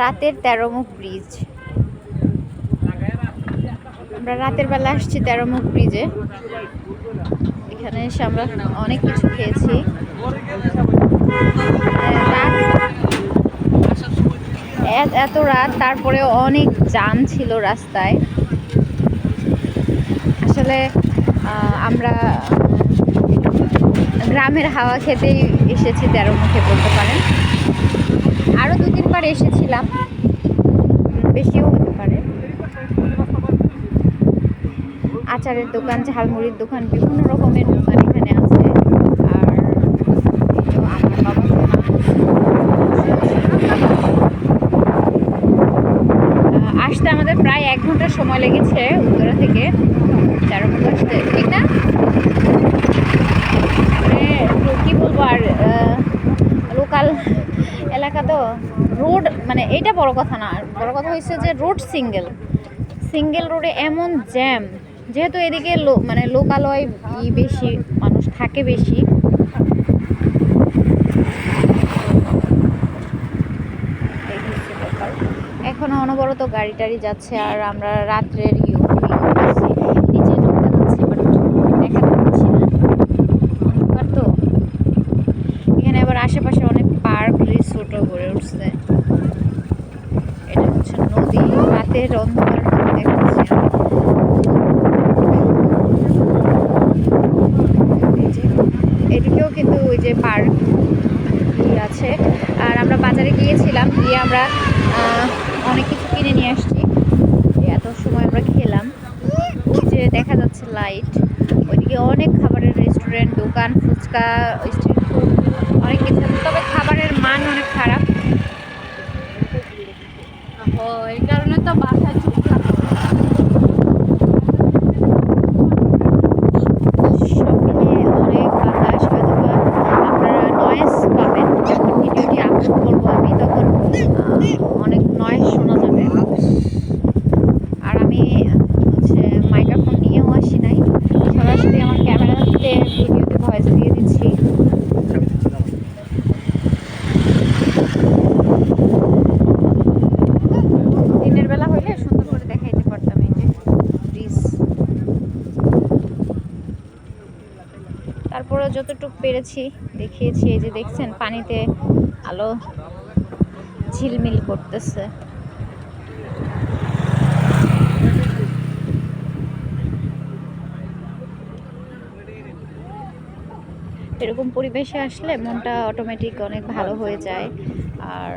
রাতের তেরোমুখ ব্রিজ আমরা রাতের বেলা আসছি তেরোমুখ ব্রিজে এখানে এসে আমরা অনেক কিছু খেয়েছি। এত রাত তারপরে অনেক জাম ছিল রাস্তায়। আসলে আমরা গ্রামের হাওয়া খেতেই এসেছি তেরো মুখে বলতে পারেন। আরও দু তিনবার এসেছিলাম। বেশিও হতে পারে। আচারের দোকান, ঝালমুড়ির দোকান, বিভিন্ন রকমের দোকান এখানে আছে। আর বাবা আসতে আমাদের প্রায় এক ঘণ্টা সময় লেগেছে উত্তরা থেকে। তেরো মুখ আসতে ঠিক না? রোড মানে এটা বড় কথা না বড় কথা হয়েছে যে রোড সিঙ্গেল। সিঙ্গেল রোডে এমন জ্যাম, যেহেতু এদিকে মানে লোকালয় বেশি, মানুষ থাকে বেশি। এখন অনবরত গাড়ি টাড়ি যাচ্ছে, আর আমরা রাত্রের ইউ নিচে নামতে যাচ্ছি বাট দেখা যাচ্ছে না অন্ধকার তো এখানে আবার আশেপাশে অনেক পার্ক রিসোর্টও গড়ে উঠছে এটা হচ্ছে নদী রাতের অন্ধকার এদিকেও কিন্তু ওই যে পার্ক আছে। আর আমরা বাজারে গিয়েছিলাম, গিয়ে আমরা অনেক কিছু কিনে নিয়ে আসছি। এত সময় আমরা খেলাম। ওই যে দেখা যাচ্ছে লাইট ওইদিকে অনেক খাবারের রেস্টুরেন্ট দোকান, ফুচকা স্ট্রিট ফুড অনেক কিছু তবে খাবারের মান অনেক খারাপ। ও এই কারণে তো বাসায় চুপ তারপরে যতটুকু পেরেছি দেখিয়েছি, এই যে দেখছেন পানিতে আলো ঝিলমিল করতেছে। এরকম পরিবেশে আসলে মনটা অটোমেটিক অনেক ভালো হয়ে যায়। আর